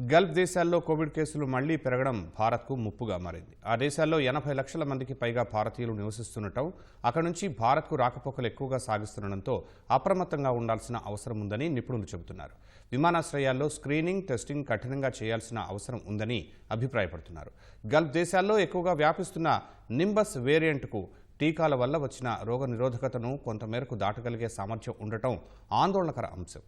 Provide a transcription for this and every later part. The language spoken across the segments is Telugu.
గల్ఫ్ దేశాల్లో కోవిడ్ కేసులు మళ్ళీ పెరగడం భారత్కు ముప్పుగా మారింది. ఆ దేశాల్లో ఎనభై లక్షల మందికి పైగా భారతీయులు నివసిస్తుండటం అక్కడి నుంచి భారత్కు రాకపోకలు ఎక్కువగా సాగిస్తుండటంతో అప్రమత్తంగా ఉండాల్సిన అవసరం ఉందని నిపుణులు చెబుతున్నారు. విమానాశ్రయాల్లో స్క్రీనింగ్ టెస్టింగ్ కఠినంగా చేయాల్సిన అవసరం ఉందని అభిప్రాయపడుతున్నారు. గల్ఫ్ దేశాల్లో ఎక్కువగా వ్యాపిస్తున్న నింబస్ వేరియంట్కు టీకాల వల్ల వచ్చిన రోగ నిరోధకతను కొంతమేరకు దాటగలిగే సామర్థ్యం ఉండటం ఆందోళనకర అంశం.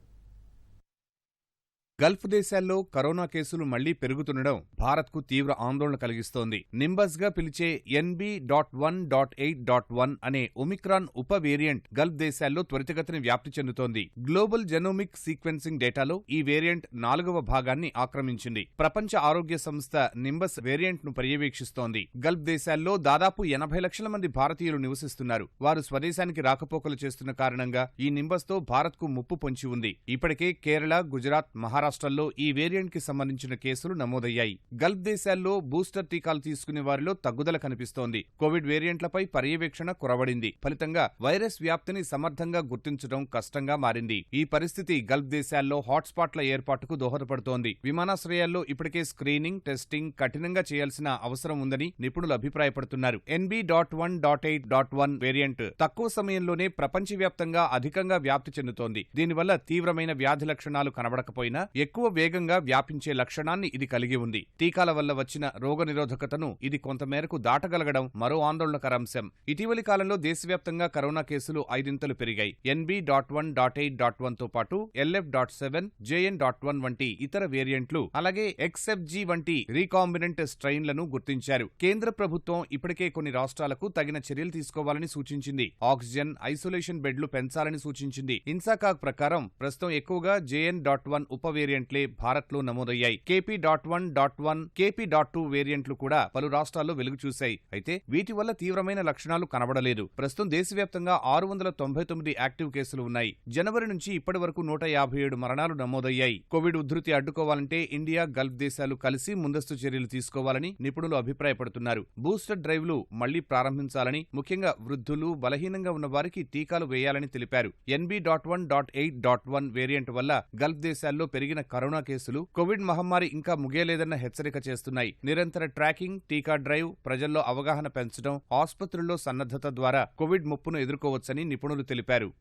గల్ఫ్ దేశాల్లో కరోనా కేసులు మళ్ళీ పెరుగుతుండడం భారత్కు తీవ్ర ఆందోళన కలిగిస్తోంది. నింబస్గా పిలిచే NB dot one dot eight dot one అనే ఒమిక్రాన్ ఉప వేరియంట్ గల్ఫ్ దేశాల్లో త్వరితగతిన వ్యాప్తి చెందుతోంది. గ్లోబల్ జెనోమిక్ సీక్వెన్సింగ్ డేటాలో ఈ వేరియంట్ నాలుగవ భాగాన్ని ఆక్రమించింది. ప్రపంచ ఆరోగ్య సంస్థ నింబస్ వేరియంట్ను పర్యవేక్షిస్తోంది. గల్ఫ్ దేశాల్లో దాదాపు ఎనభై లక్షల మంది భారతీయులు నివసిస్తున్నారు. వారు స్వదేశానికి రాకపోకలు చేస్తున్న కారణంగా ఈ నింబస్తో భారత్కు ముప్పు పొంచి ఉంది. ఇప్పటికే కేరళ గుజరాత్ మహారాష్ట్రల్లో ఈ వేరియంట్కి సంబంధించిన కేసులు నమోదయ్యాయి. గల్ఫ్ దేశాల్లో బూస్టర్ టీకాలు తీసుకునే వారిలో తగ్గుదల కనిపిస్తోంది. కోవిడ్ వేరియంట్లపై పర్యవేక్షణ కొరవడింది. ఫలితంగా వైరస్ వ్యాప్తిని సమర్థంగా గుర్తించడం కష్టంగా మారింది. ఈ పరిస్థితి గల్ఫ్ దేశాల్లో హాట్స్పాట్ల ఏర్పాటుకు దోహదపడుతోంది. విమానాశ్రయాల్లో ఇప్పటికే స్క్రీనింగ్ టెస్టింగ్ కఠినంగా చేయాల్సిన అవసరం ఉందని నిపుణులు అభిప్రాయపడుతున్నారు. NB dot one dot eight dot one variant తక్కువ సమయంలోనే ప్రపంచవ్యాప్తంగా అధికంగా వ్యాప్తి చెందుతోంది. దీనివల్ల తీవ్రమైన వ్యాధి లక్షణాలు కనబడకపోయినా ఎక్కువ వేగంగా వ్యాపించే లక్షణాన్ని ఇది కలిగి ఉంది. టీకాల వల్ల వచ్చిన రోగనిరోధకతను ఇది కొంతమేరకు దాటగలగడం మరో ఆందోళనకర అంశం ఇటీవలి కాలంలో దేశవ్యాప్తంగా కరోనా కేసులు ఐదింతలు పెరిగాయి. NB dot one dot eight dot వన్తో పాటు LF dot seven JN dot one వంటి ఇతర వేరియంట్లు అలాగే ఎక్స్ఎఫ్జి వంటి రీకాంబినెంట్ స్ట్రెయిన్లను గుర్తించారు. కేంద్ర ప్రభుత్వం ఇప్పటికే కొన్ని రాష్ట్రాలకు తగిన చర్యలు తీసుకోవాలని సూచించింది. ఆక్సిజన్ ఐసోలేషన్ బెడ్లు పెంచాలని సూచించింది. ఇన్సాకాక్ ప్రకారం ప్రస్తుతం ఎక్కువగా జేఎన్ డాట్ వన్ ఉప వేరియంట్లే భారత్లో నమోదయ్యాయి. KP dot one dot one KP dot two వేరియంట్లు కూడా పలు రాష్ట్రాల్లో వెలుగు చూశాయి. అయితే వీటి వల్ల తీవ్రమైన లక్షణాలు కనబడలేదు. ప్రస్తుతం దేశవ్యాప్తంగా ఆరు వందల తొంభై తొమ్మిది యాక్టివ్ కేసులు ఉన్నాయి. జనవరి నుంచి ఇప్పటి వరకు నూట యాభై ఏడు మరణాలు నమోదయ్యాయి. కోవిడ్ ఉధృతి అడ్డుకోవాలంటే ఇండియా గల్ఫ్ దేశాలు కలిసి ముందస్తు చర్యలు తీసుకోవాలని నిపుణులు అభిప్రాయపడుతున్నారు. బూస్టర్ డ్రైవ్లు మళ్ళీ ప్రారంభించాలని ముఖ్యంగా వృద్ధులు బలహీనంగా ఉన్న వారికి టీకాలు వేయాలని తెలిపారు. NB dot one dot eight dot one variant వల్ల గల్ఫ్ దేశాల్లో పెరిగిన కరోనా కేసులు కోవిడ్ మహమ్మారి ఇంకా ముగియలేదన్న హెచ్చరిక చేస్తున్నాయి. నిరంతర ట్రాకింగ్ టీకా డ్రైవ్ ప్రజల్లో అవగాహన పెంచడం ఆసుపత్రుల్లో సన్నద్ధత ద్వారా కోవిడ్ ముప్పును ఎదుర్కోవచ్చని నిపుణులు తెలిపారు.